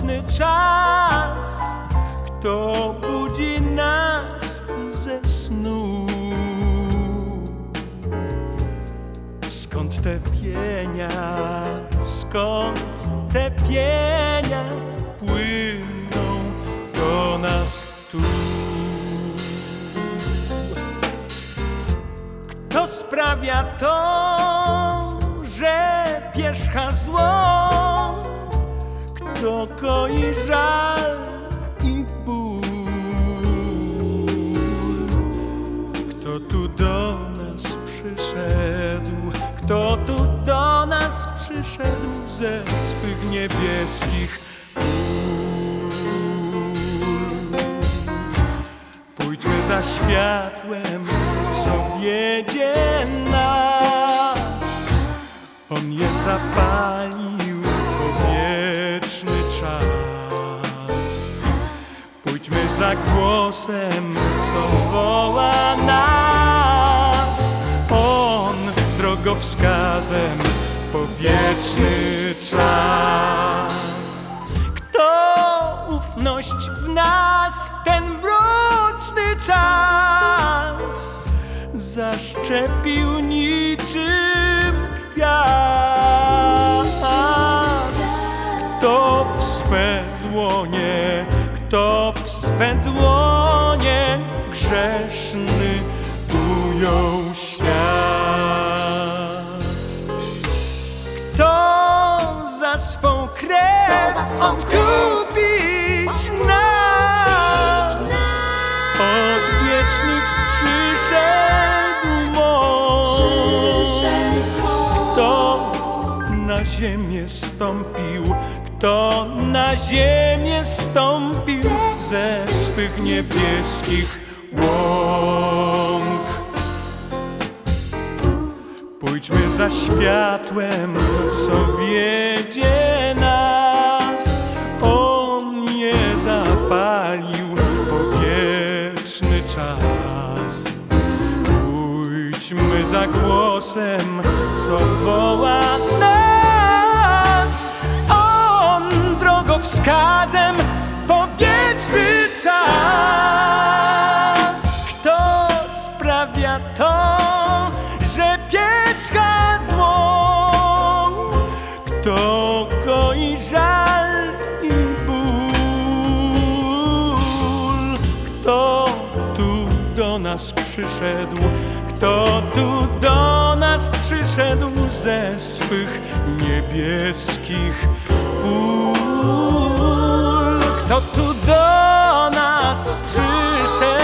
mroczny czas, kto budzi nas ze snu. Skąd te pienia, skąd te pienia płyną do nas tu? Kto sprawia to, że pierzcha zło? Koi żal i ból? Kto tu do nas przyszedł? Kto tu do nas przyszedł ze swych niebieskich? Pójdźmy za światłem, co wiedzie nas. On je zapalił wieczny za głosem, co woła nas. On drogowskazem po wieczny czas. Kto ufność w nas w ten mroczny czas zaszczepił kto w swe dłonie grzeszny ujął świat? Kto za swą krew odkupić nas? Od wiecznych przyszedł moc. Kto na ziemię stąpił, kto na ziemię stąpił ze swych niebieskich łąk. Pójdźmy za światłem, co wiedzie nas. On je zapalił po wieczny czas. Pójdźmy za głosem, co woła nas przyszedł? Kto tu do nas przyszedł ze swych niebieskich pól? Kto tu do nas przyszedł?